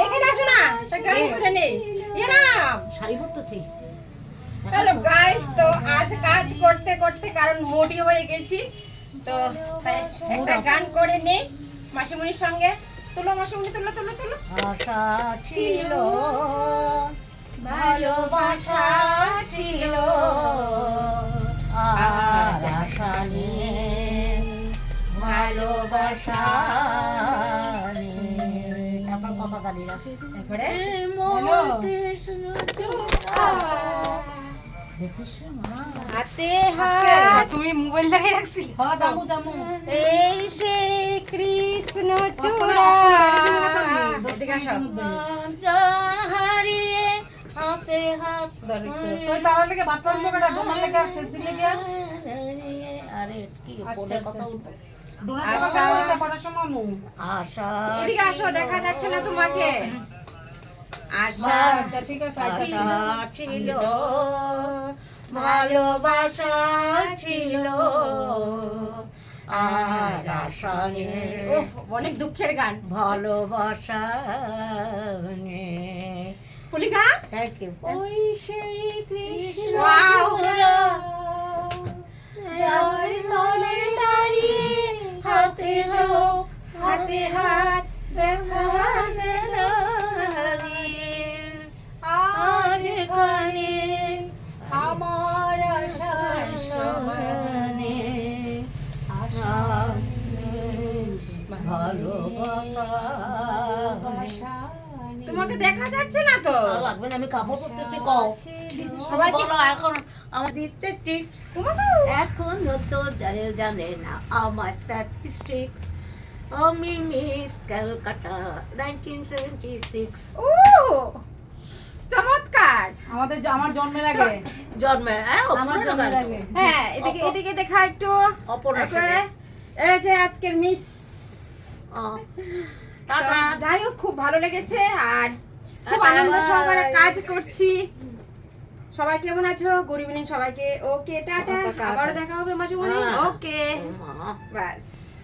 এখানে আসো না। তা গান করে নেই। এরাম শাড়ি পরতেছি। হ্যালো গাইস তো আজ কাজ করতে করতে কারণ মোডি হয়ে গেছি। তো তাই একটা গান করে নেই মাসিমণির সঙ্গে। তুলো মাসিমণি তুলো তুলো তুলো। আশা ছিল ভালোবাসা ছিল। আজ আশা নেই ভালোবাসা। কথা জানি না হাতে হাত। তুমি মোবাইল ধরে রাখছি জামু জামু। এই সে কৃষ্ণ চূড়া। হারিয়ে হাতে হাত তুই তার লেগে বাথরুম লেগে ডোনার লেগে আর শেষ দিলে আরে কি কথা উঠবে আশা। এদিকে আসো দেখা যাচ্ছে না তোমাকে। আশা আচ্ছা ঠিক আছে আচ্ছা। ছিল ভালোবাসা ছিল। আজ আশা নেই অনেক দুঃখের গান। ভালোবাসা নেই পুলিকা? থ্যাংক ইউ ওই সেই কৃষ্ণ হাতে আজ এখানে আমার আশার সমানে ভালোবাসা তোমাকে দেখা যাচ্ছে না তো? লাগবে না আমি কাপড় পরতেছি কও। সবাই বলো এখন আমার দিতে টিপস এখন তো জানে জানে না আমার স্ট্যাটিস্টিক আমি Miss Calcutta nineteen seventy six ও চমৎকার। আমাদের আমার জন্মের আগে। জন্মে হ্যাঁ আমার জন্মের। আগে। হ্যাঁ এদিকে এদিকে দেখা একটু। সেনের। এই যে আজকের মিস। ও, টাটা। যাই হোক খুব ভালো লেগেছে আর খুব আনন্দ bye. সহকারে কাজ করছি। সবাই কেমন আছো? গুড ইভিনিং সবাইকে। Okay ta ta. আবারও দেখা হবে মাঝে হ্যাঁ। ওকে মা। বাস